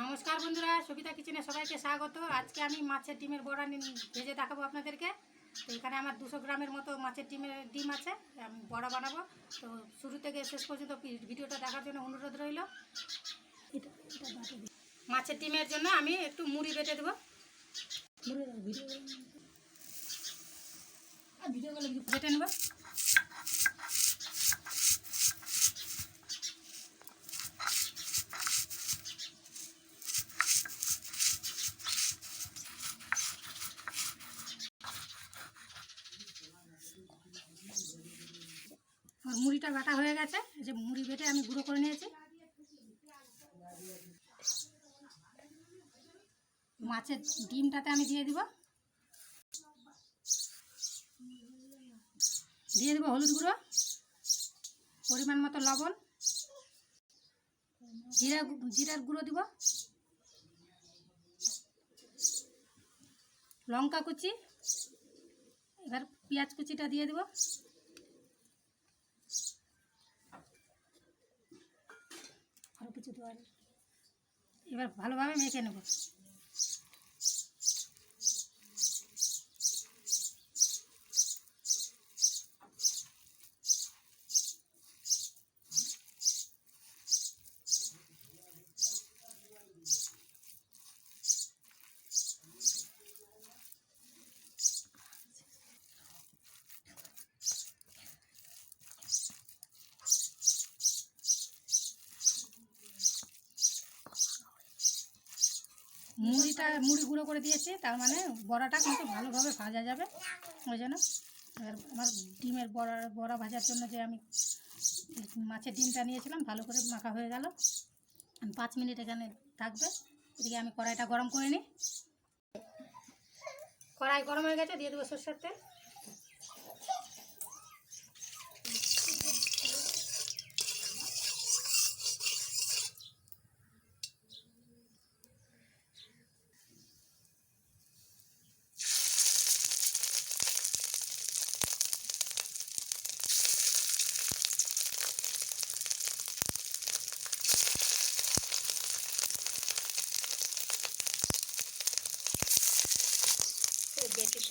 নমস্কার বন্ধুরা, সবিতা কিচেনে সবাইকে স্বাগত। আজকে আমি মাছের ডিমের বড়া ভেজে দেখাবো আপনাদেরকে। তো এখানে আমার দুশো গ্রামের মতো মাছের ডিমের ডিম আছে, আমি বড়া বানাবো। তো শুরু থেকে শেষ পর্যন্ত ভিডিওটা দেখার জন্য অনুরোধ রইল। মাছের ডিমের জন্য আমি একটু মুড়ি বেটে দেবো। বেটে নেব। মুড়িটা বাটা হয়ে গেছে। যে মুড়ি বেটে আমি গুঁড়ো করে নিয়েছি। মাছের ডিমটাতে আমি দিয়ে দিব। দিয়ে দেবো হলুদ গুঁড়ো, পরিমাণ মতো লবণ। জিরা জিরার গুঁড়ো দিব। লঙ্কা কুচি, এবার পেঁয়াজ কুচিটা দিয়ে দেবো। আরও কিছু দেওয়ার এবার ভালোভাবে মেখে নেব। মুড়িটা মুড়ি গুঁড়ো করে দিয়েছি, তার মানে বড়াটা কিন্তু ভালোভাবে ভাজা যাবে। ওই জন্য এবার আমার ডিমের বড়া বড়া ভাজার জন্য যে আমি মাছের ডিমটা নিয়েছিলাম, ভালো করে মাখা হয়ে গেল। পাঁচ মিনিট এখানে থাকবে। এদিকে আমি কড়াইটা গরম করে নিই। কড়াই গরম হয়ে গেছে, দিয়ে দেবো সর্ষের তেল।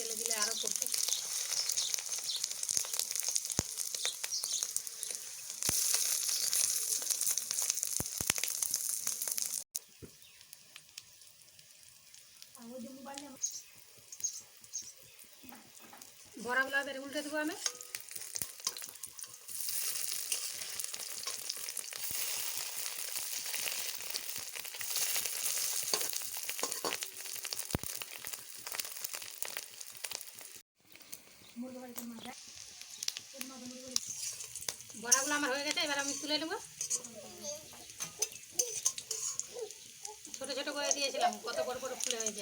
তেলে দিলে আরও করতে। বড়াগুলো উল্টে দেবো আমি। বড়াগুলো আমার হয়ে গেছে, এবার আমি তুলে নেব। ছোট ছোট করে দিয়েছিলাম, কত বড় বড় ফুলে হয়ে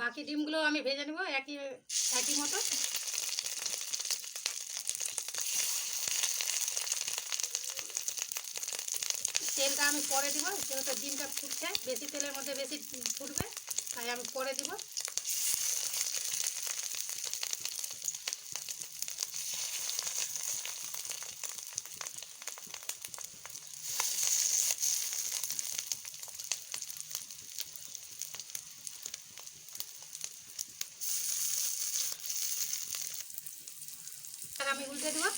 বাকি ডিমগুলো আমি ভেজে নেব, একই একই মতো। তেলটা আমি পরে দিব, যেহেতু ডিমটা ফুটছে, বেশি তেলের মধ্যে বেশি ফুটবে, তাই আমি পরে দিব। আমি উল্টে দেবো।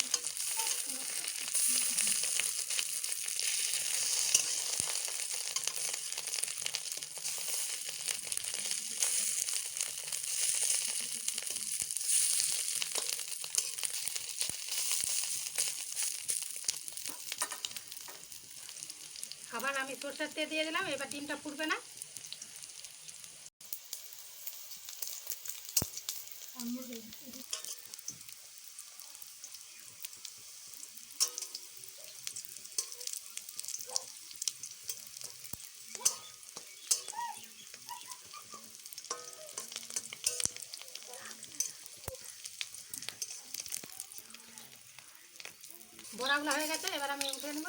আবার আমি সরষের তেল দিয়ে দিলাম এবার ডিমটা ফুটবে না। বড়াগুলো হয়ে গেছে, এবার আমি উঠে নেব।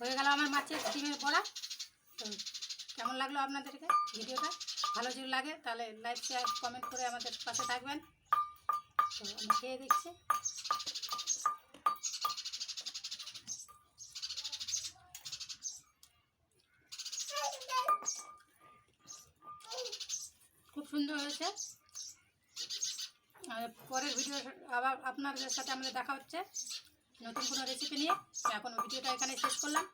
হয়ে গেল আমার মাছের ডিমের বড়া। কেমন লাগল আপনাদেরকে ভিডিওটা? ভালো যদি লাগে, তাহলে লাইক শেয়ার কমেন্ট করে আমাদের পাশে থাকবেন। তো আমি খেয়ে দেখছি খুব সুন্দর হয়েছে। পরের ভিডিও আবার আপনাদের সাথে আমাদের দেখা হচ্ছে। নতুন কোনো রেসিপি নিয়ে। এখন ভিডিওটা এখানে শেষ করলাম।